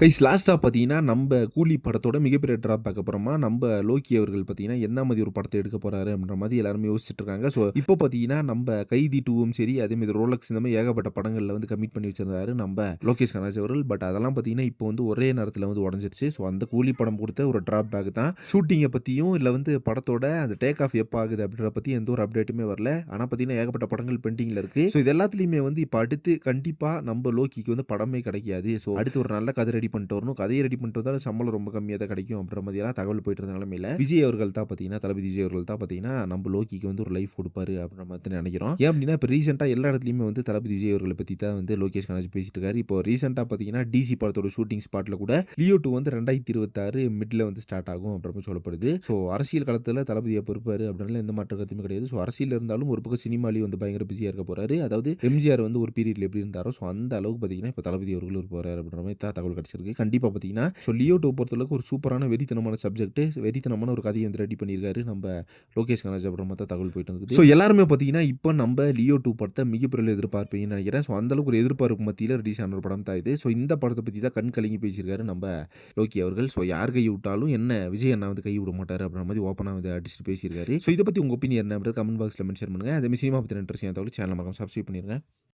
Guys லாஸ்ட்டாக பார்த்தீங்கன்னா நம்ம கூலி படத்தோட மிகப்பெரிய ட்ராப் அப்புறமா நம்ம லோக்கி அவர்கள் பார்த்தீங்கன்னா என்ன மாதிரி ஒரு படத்தை எடுக்க போகிறாரு அப்படின்ற மாதிரி எல்லாருமே யோசிச்சுட்டு இருக்காங்க. ஸோ இப்போ பார்த்தீங்கன்னா நம்ம கைதி டூவும் சரி அதே மாதிரி ரோலக்ஸ் இந்த மாதிரி ஏகப்பட்ட படங்களில் வந்து கமிட் பண்ணி வச்சிருந்தாரு நம்ம லோகேஷ் கனராஜ் அவர்கள். பட் அதெல்லாம் பார்த்தீங்கன்னா இப்போ வந்து ஒரே நேரத்தில் வந்து உடஞ்சிருச்சு. ஸோ அந்த கூலி படம் கொடுத்த ஒரு ட்ராப் பேக் தான். ஷூட்டிங்கை பற்றியும் இல்லை வந்து படத்தோட அந்த டேக் ஆஃப் எப்போ ஆகுது அப்படின்ற பற்றி எந்த ஒரு அப்டேட்டுமே வரல. ஆனால் பார்த்தீங்கன்னா ஏகப்பட்ட படங்கள் பெண்டிங்கில் இருக்குது ஸோ இது எல்லாத்துலேயுமே வந்து இப்போ அடுத்து கண்டிப்பாக நம்ம லோக்கிக்கு வந்து படமே கிடைக்காது. ஸோ அடுத்து ஒரு நல்ல கதை ரெடி பண்ணிட்டு வரணும். கதையை ரெடி பண்ணிட்டு வந்தாலும் சம்பளம் ரொம்ப கம்மியாக தான் கிடைக்கும் அப்படின்ற மாதிரியெல்லாம் தகவல் போயிட்டு இருந்த நிலமையில விஜய் அவர்கள் தான் பார்த்தீங்கன்னா தளபதி விஜய் அவர்கள் தான் பார்த்தீங்கன்னா நம்ம லோக்கிக்கு வந்து ஒரு லைஃப் கொடுப்பாரு அப்படின்ற மாதிரி நினைக்கிறோம். ஏன் அப்படின்னா இப்போ ரீசெண்டாக எல்லா இடத்துலையுமே வந்து தளபதி விஜய் அவர்களை பற்றி தான் வந்து லோகேஷ் கணேஷ் பேசிட்டு இருக்காரு. இப்போ ரீசெண்டாக பார்த்தீங்கன்னா டிசி படத்தோட ஷூட்டிங் ஸ்பாட்டில் கூட லியோ டூ வந்து ரெண்டாயிரத்தி இருபத்தாறு மிட்ல வந்து ஸ்டார்ட் ஆகும் அப்படின்னு சொல்லப்படுது. ஸோ அரசியல் களத்தில் தளபதியை பொறுப்பாரு அப்படின்னால எந்த மாற்ற கருத்துமே கிடையாது. ஸோ அரசியல் இருந்தாலும் ஒரு பக்கம் சினிமாலையும் வந்து பயங்கர பிஸியாக இருக்க போறாரு. அதாவது எம்ஜிஆர் வந்து ஒரு பீரியட்ல எப்படி இருந்தாரோ ஸோ அந்த அளவுக்கு பார்த்தீங்கன்னா இப்போ தளபதி அவர்கள் ஒரு போறாரு அப்படின்ற மாதிரி தான் தகவல் இருக்குது கண்டிப்பாக பார்த்தீங்கன்னா ஸோ லியோ டூ பொறுத்தளவுக்கு ஒரு சூப்பரான வெறித்தனமான சப்ஜெக்ட் வெறித்தனமான ஒரு கதையை வந்து ரெடி பண்ணியிருக்காரு. நம்ம லோகேஷ் கனராஜ் அப்புறம் தான் தகவல் போயிட்டு இருக்குது. ஸோ எல்லாருமே பார்த்தீங்கன்னா இப்போ நம்ம லியோ டூ படத்தை மிகப்பெரிய எதிர்பார்ப்பீங்கன்னு நினைக்கிறேன். ஸோ அந்த அளவுக்கு ஒரு எதிர்பார்ப்பு மத்தியில் ரிலீஸ் ஆன ஒரு படம் தான் இது. ஸோ இந்த படத்தை பற்றி தான் கண் கலங்கி பேசியிருக்காரு நம்ம லோக்கி அவர்கள். ஸோ யார் கை விட்டாலும் என்ன விஜய் அண்ணா வந்து கை விட மாட்டார் அப்படின்ற மாதிரி ஓப்பனாக வந்து அடிச்சுட்டு பேசியிருக்காரு. ஸோ இதை பற்றி உங்கள் ஒப்பீனியன் என்ன கமெண்ட் பாக்ஸில் மென்ஷன் பண்ணுங்கள் அதே மாதிரி சினிமா பற்றி இன்ட்ரெஸ்ட் தகவல் சேனல் மறக்காம சப்ஸ்கிரைப் பண்ணிருங்க.